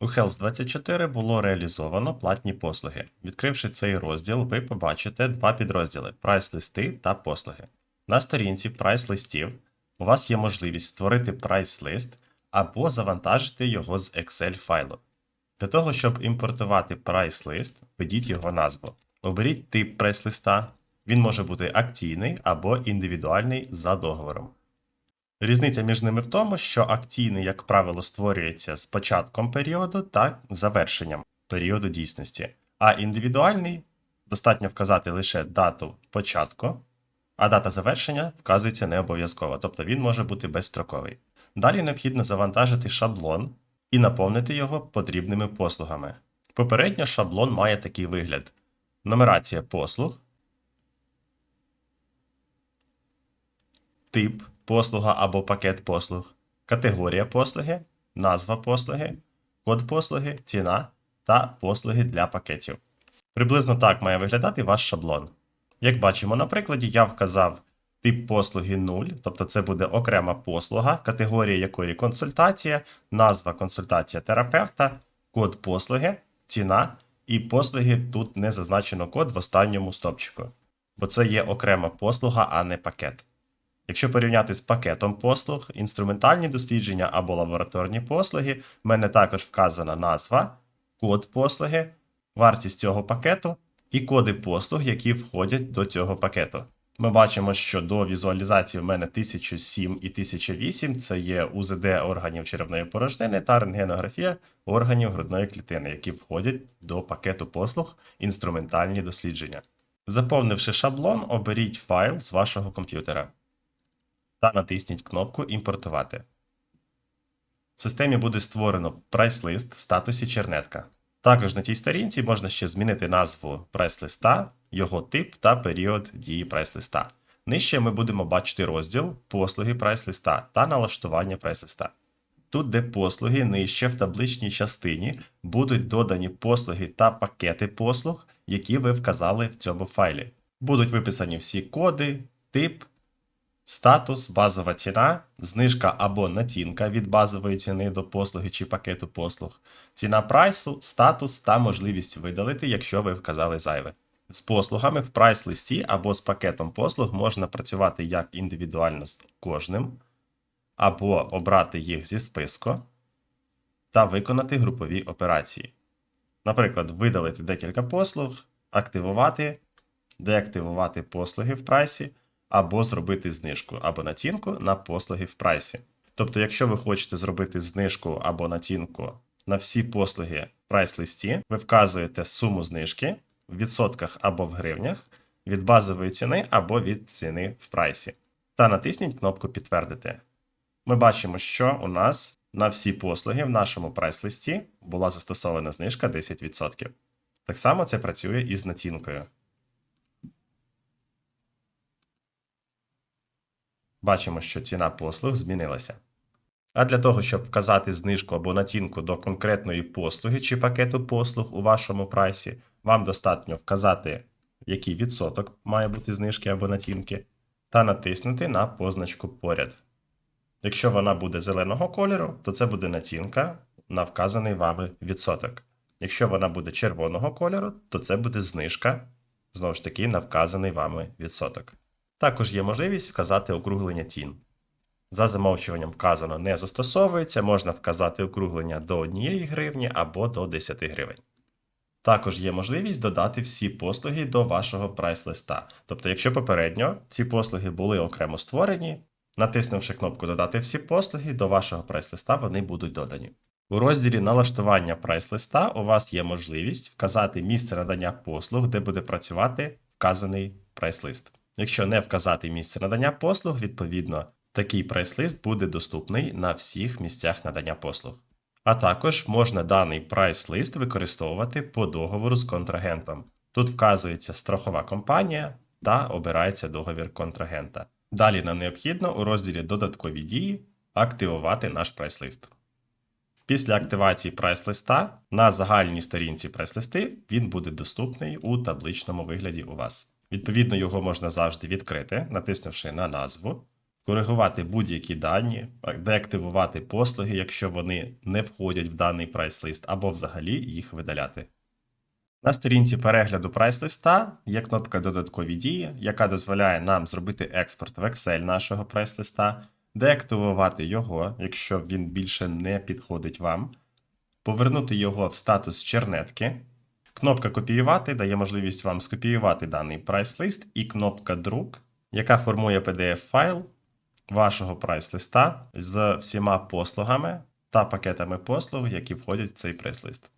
У Health24 було реалізовано платні послуги. Відкривши цей розділ, ви побачите два підрозділи прайс-листи та послуги. На сторінці прайс-листів у вас є можливість створити прайс-лист або завантажити його з Excel файлу. Для того, щоб імпортувати прайс-лист, введіть його назву. Оберіть тип прайс-листа. Він може бути акційний або індивідуальний за договором. Різниця між ними в тому, що акційний, як правило, створюється з початком періоду та завершенням періоду дійсності, а індивідуальний достатньо вказати лише дату початку, а дата завершення вказується не обов'язково, тобто він може бути безстроковий. Далі необхідно завантажити шаблон і наповнити його потрібними послугами. Попередньо шаблон має такий вигляд: нумерація послуг, тип послуга або пакет послуг, категорія послуги, назва послуги, код послуги, ціна та послуги для пакетів. Приблизно так має виглядати ваш шаблон. Як бачимо на прикладі, я вказав тип послуги 0, тобто це буде окрема послуга, категорія якої консультація, назва консультація терапевта, код послуги, ціна і послуги тут не зазначено код в останньому стопчику, бо це є окрема послуга, а не пакет. Якщо порівняти з пакетом послуг, інструментальні дослідження або лабораторні послуги, в мене також вказана назва, код послуги, вартість цього пакету і коди послуг, які входять до цього пакету. Ми бачимо, що до візуалізації в мене 1007 і 1008 це є УЗД органів черевної порожнини та рентгенографія органів грудної клітини, які входять до пакету послуг інструментальні дослідження. Заповнивши шаблон, оберіть файл з вашого комп'ютера та натисніть кнопку Імпортувати. В системі буде створено прайс-лист в статусі чернетка. Також на тій сторінці можна ще змінити назву прайс-листа, його тип та період дії прайс-листа. Нижче ми будемо бачити розділ Послуги прайс-листа та налаштування прайс-листа. Тут, де послуги нижче в табличній частині будуть додані послуги та пакети послуг, які ви вказали в цьому файлі. Будуть виписані всі коди, тип, Статус, базова ціна, знижка або націнка від базової ціни до послуги чи пакету послуг, ціна прайсу, статус та можливість видалити, якщо ви вказали зайве. З послугами в прайс-листі або з пакетом послуг можна працювати як індивідуально з кожним, або обрати їх зі списку та виконати групові операції. Наприклад, видалити декілька послуг, активувати, деактивувати послуги в прайсі або зробити знижку або націнку на послуги в прайсі. Тобто, якщо ви хочете зробити знижку або націнку на всі послуги в прайс-листі, ви вказуєте суму знижки в відсотках або в гривнях від базової ціни або від ціни в прайсі. Та натисніть кнопку Підтвердити. Ми бачимо, що у нас на всі послуги в нашому прайс-листі була застосована знижка 10%. Так само це працює і з націнкою. Бачимо, що ціна послуг змінилася. А для того, щоб вказати знижку або націнку до конкретної послуги чи пакету послуг у вашому прайсі, вам достатньо вказати, який відсоток має бути знижки або націнки, та натиснути на позначку поряд. Якщо вона буде зеленого кольору, то це буде націнка на вказаний вами відсоток. Якщо вона буде червоного кольору, то це буде знижка, знову ж таки, на вказаний вами відсоток. Також є можливість вказати округлення цін. За замовчуванням вказано не застосовується, можна вказати округлення до 1 гривні або до 10 гривень. Також є можливість додати всі послуги до вашого прайс-листа. Тобто, якщо попередньо ці послуги були окремо створені, натиснувши кнопку Додати всі послуги, до вашого прайс-листа вони будуть додані. У розділі налаштування прайс-листа у вас є можливість вказати місце надання послуг, де буде працювати вказаний прайс-лист. Якщо не вказати місце надання послуг, відповідно, такий прайс-лист буде доступний на всіх місцях надання послуг. А також можна даний прайс-лист використовувати по договору з контрагентом. Тут вказується страхова компанія та обирається договір контрагента. Далі нам необхідно у розділі Додаткові дії активувати наш прайс-лист. Після активації прайс-листа на загальній сторінці прайс-листи він буде доступний у табличному вигляді у вас. Відповідно, його можна завжди відкрити, натиснувши на назву, коригувати будь-які дані, деактивувати послуги, якщо вони не входять в даний прайс-лист, або взагалі їх видаляти. На сторінці перегляду прайс-листа є кнопка Додаткові дії, яка дозволяє нам зробити експорт в Excel нашого прайс-листа, деактивувати його, якщо він більше не підходить вам, повернути його в статус чернетки. Кнопка Копіювати дає можливість вам скопіювати даний прайс-лист, і кнопка Друк, яка формує PDF-файл вашого прайс-листа з всіма послугами та пакетами послуг, які входять в цей прайс-лист.